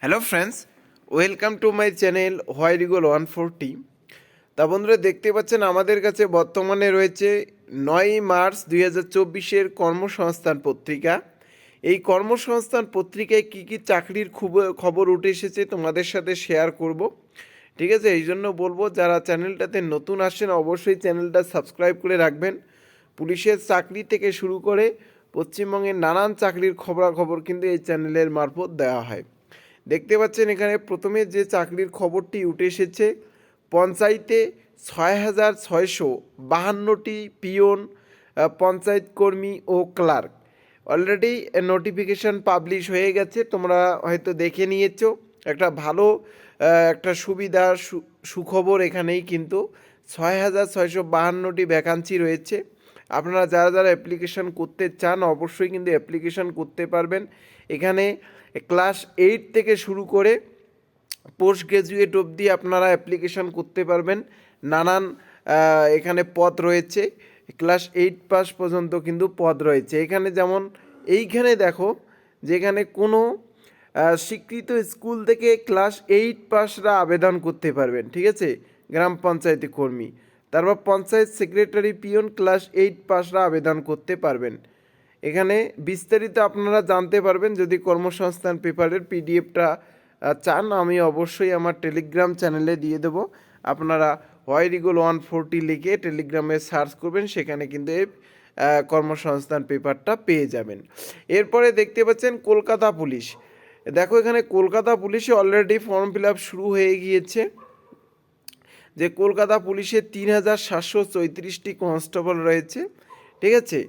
Hello friends, welcome to my channel হোয়াইরিগোল one forty তা বন্ধুরা, দেখতে পাচ্ছেন আমাদের কাছে বর্তমানে রয়েছে নয় মার্চ দুই হাজার চব্বিশের কর্মসংস্থান পত্রিকা। এই কর্মসংস্থান পত্রিকায় কী কী চাকরির খুব- খবর উঠে এসেছে তোমাদের সাথে শেয়ার করব। ঠিক আছে, এই জন্য বলব, যারা চ্যানেলটাতে নতুন আসছেন, অবশ্যই চ্যানেলটা সাবস্ক্রাইব করে রাখবেন। পুলিশের চাকরি থেকে শুরু করে পশ্চিমবঙ্গের নানান চাকরির খবরাখবর কিন্তু এই চ্যানেলের মারফত দেওয়া হয়। দেখতে পাচ্ছেন এখানে প্রথমে যে চাকরির খবরটি উঠে এসেছে, পঞ্চায়েতে ছয় হাজার ছয়শো বাহান্নটি পিয়ন পঞ্চায়েত কর্মী ও ক্লার্ক। অলরেডি নোটিফিকেশন পাবলিশ হয়ে গেছে, তোমরা হয়তো দেখে নিয়েছ। একটা ভালো একটা সুবিধা সুখবর এখানেই কিন্তু ছয় হাজার ছয়শো বাহান্নটি ভ্যাকান্সি রয়েছে। আপনারা যারা যারা অ্যাপ্লিকেশন করতে চান, অবশ্যই কিন্তু অ্যাপ্লিকেশন করতে পারবেন। এখানে ক্লাস এইট থেকে শুরু করে পোস্ট গ্রাজুয়েট অবধি আপনারা অ্যাপ্লিকেশন করতে পারবেন। নানান এখানে পদ রয়েছে। ক্লাস এইট পাস পর্যন্ত কিন্তু পদ রয়েছে। এখানে যেমন, এইখানে দেখো, যেখানে কোনো স্বীকৃত স্কুল থেকে ক্লাস এইট পাসরা আবেদন করতে পারবেন, ঠিক আছে? গ্রাম পঞ্চায়েতে কর্মী। তারপর panchayat secretary peon class eight পাসরা আবেদন করতে পারবেন। এখানে বিস্তারিত আপনারা জানতে পারবেন যদি কর্মসংস্থান পেপারের পিডিএফটা চান, আমি অবশ্যই আমার টেলিগ্রাম চ্যানেলে দিয়ে দেবো। আপনারা হোয়াইরিগোল ওয়ান ফোরটি লিখে টেলিগ্রামে সার্চ করবেন, সেখানে কিন্তু এই কর্মসংস্থান পেপারটা পেয়ে যাবেন। এরপরে দেখতে পাচ্ছেন কলকাতা পুলিশ। দেখো এখানে কলকাতা পুলিশে অলরেডি ফর্ম ফিল আপ শুরু হয়ে গিয়েছে, যে কলকাতা পুলিশে তিন হাজার সাতশো চৌত্রিশটি কনস্টেবল রয়েছে, ঠিক আছে?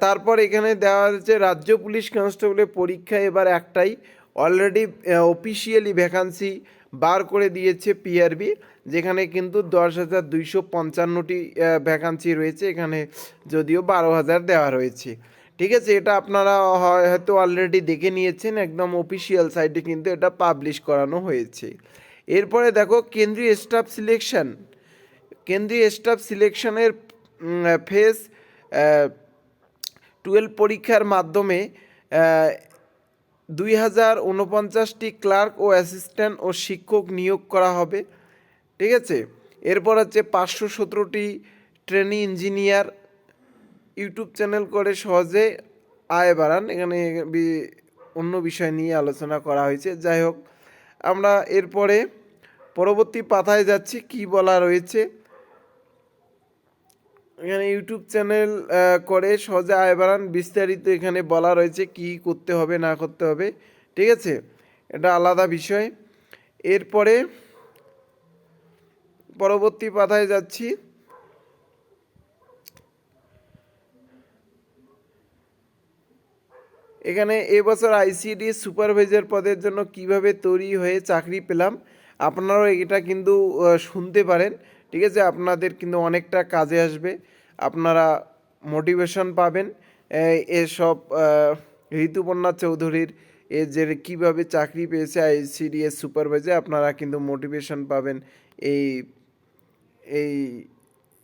তারপর এখানে দেওয়া হয়েছে, রাজ্য পুলিশ কনস্টেবলের পরীক্ষা এবার একটাই। অলরেডি অফিসিয়ালি ভ্যাকান্সি বার করে দিয়েছে পিআরবি যেখানে কিন্তু দশ হাজার দুইশো পঞ্চান্নটি ভ্যাকান্সি রয়েছে, এখানে যদিও বারো হাজার দেওয়া রয়েছে। ঠিক আছে, এটা আপনারা হয়- হয়তো অলরেডি দেখে নিয়েছেন, একদম অফিসিয়াল সাইটে কিন্তু এটা পাবলিশ করানো হয়েছে। এরপরে দেখো, কেন্দ্রীয় স্টাফ সিলেকশন কেন্দ্রীয় স্টাফ সিলেকশনের ফেস টুয়েলভ পরীক্ষার মাধ্যমে দুই হাজার উনপঞ্চাশটি ক্লার্ক ও অ্যাসিস্ট্যান্ট ও শিক্ষক নিয়োগ করা হবে, ঠিক আছে? এরপর হচ্ছে পাঁচশো সতেরোটি ট্রেনি ইঞ্জিনিয়ার ইউটিউব চ্যানেল করে সহজে আয় বাড়ান। এখানে অন্য বিষয় নিয়ে আলোচনা করা হয়েছে। যাই হোক, আমরা এরপরে পরবর্তী পাতায় যাচ্ছি, কি বলা রয়েছে? এখানে ইউটিউব চ্যানেল করে সহজে আয় বাড়ান। বিস্তারিত এখানে বলা রয়েছে কি করতে হবে, না করতে হবে। ঠিক আছে? এটা আলাদা বিষয়। এরপরে পরবর্তী পাতায় যাচ্ছি। এখানে এবছর আইসিডি সুপারভাইজার পদের জন্য কীভাবে তৈরি হয়ে চাকরি পেলাম? আপনারাও এটা কিন্তু শুনতে পারেন। ঠিক আছে? আপনাদের কিন্তু অনেকটা কাজে আসবে। আপনারা মোটিভেশন পাবেন। এসব ঋতুপর্ণা চৌধুরীর এ যে কীভাবে চাকরি পেয়েছে আইসিডিএস সুপারভাইজার আপনারা কিন্তু মোটিভেশন পাবেন এই এই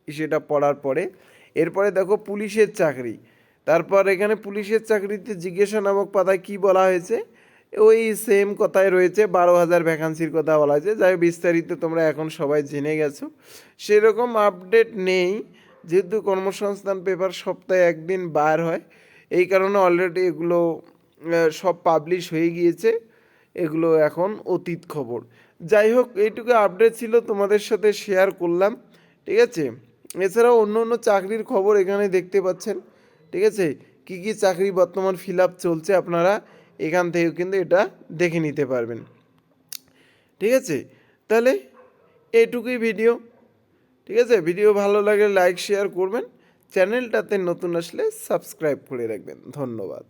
সেটা পড়ার পরে। এরপরে দেখো পুলিশের চাকরি। তারপর এখানে পুলিশের চাকরিতে জিজ্ঞাসা নামক পাতায় কি বলা হয়েছে? ওই সেম কথাই রয়েছে, বারো হাজার ভ্যাকান্সির কথা বলা হয়েছে। যাই বিস্তারিত তোমরা এখন সবাই জেনে গেছো। সেরকম আপডেট নেই, যেহেতু কর্মসংস্থান পেপার সপ্তাহে একদিন বার হয়। এই কারণে অলরেডি এগুলো সব পাবলিশ হয়ে গিয়েছে। এগুলো এখন অতীত খবর। যাই হোক, এইটুকু আপডেট ছিল, তোমাদের সাথে শেয়ার করলাম, ঠিক আছে? এছাড়াও অন্য অন্য চাকরির খবর এখানে দেখতে পাচ্ছেন, ঠিক আছে? কি কি চাকরি বর্তমান ফিল আপ চলছে আপনারা? এখান থেকেও কিন্তু এটা দেখে নিতে পারবেন। ঠিক আছে? তাহলে এটুকুই ভিডিও। ঠিক আছে? ভিডিও ভালো লাগলে লাইক, শেয়ার করবেন। চ্যানেলটাতে নতুন আসলে সাবস্ক্রাইব করে রাখবেন। ধন্যবাদ।